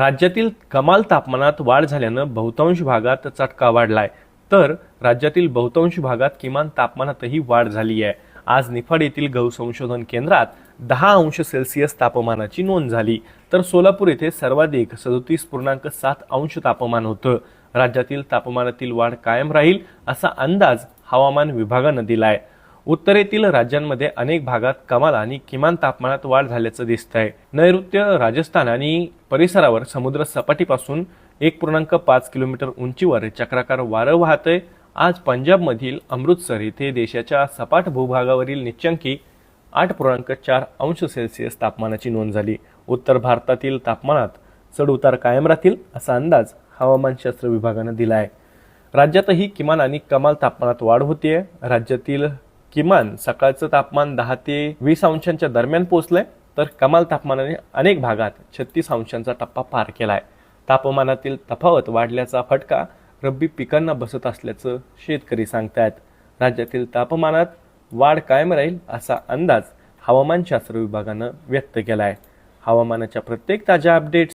राज्यातील कमाल तापमानात वाढ झाल्यानं बहुतांश भागात चटका वाढलाय. तर राज्यातील बहुतांश भागात किमान तापमानातही वाढ झाली आहे आज निफाड येथील गहू संशोधन केंद्रात दहा अंश सेल्सिअस तापमानाची नोंद झाली. तर सोलापूर येथे सर्वाधिक सदोतीस पूर्णांक सात अंश तापमान होतं. राज्यातील तापमानातील वाढ कायम राहील असा अंदाज हवामान विभागानं दिलाय. उत्तरेतील राज्यांमध्ये अनेक भागात कमाल आणि किमान तापमानात वाढ झाल्याचं दिसतंय. नैऋत्य राजस्थान आणि परिसरावर समुद्र सपाटीपासून एक पूर्णांक पाच किलोमीटर उंचीवर चक्राकार वारं वाहतंय. आज पंजाबमधील अमृतसर येथे देशाच्या सपाट भूभागावरील निच्चंकी आठ पूर्णांक चार अंश सेल्सिअस तापमानाची नोंद झाली. उत्तर भारतातील तापमानात चढउतार कायम राहतील असा अंदाज हवामानशास्त्र विभागानं दिला आहे राज्यातही किमान आणि कमाल तापमानात वाढ होतीये. राज्यातील किमान सकाळचं तापमान दहा ते वीस अंशांच्या दरम्यान पोहोचलंय. तर कमाल तापमानाने अनेक भागात छत्तीस अंशांचा टप्पा पार केलाय. तापमानातील तफावत वाढल्याचा फटका रब्बी पिकांना बसत असल्याचं शेतकरी सांगतायत. राज्यातील तापमानात वाढ कायम राहील असा अंदाज हवामानशास्त्र विभागानं व्यक्त केला आहे हवामानाच्या प्रत्येक ताज्या अपडेट्स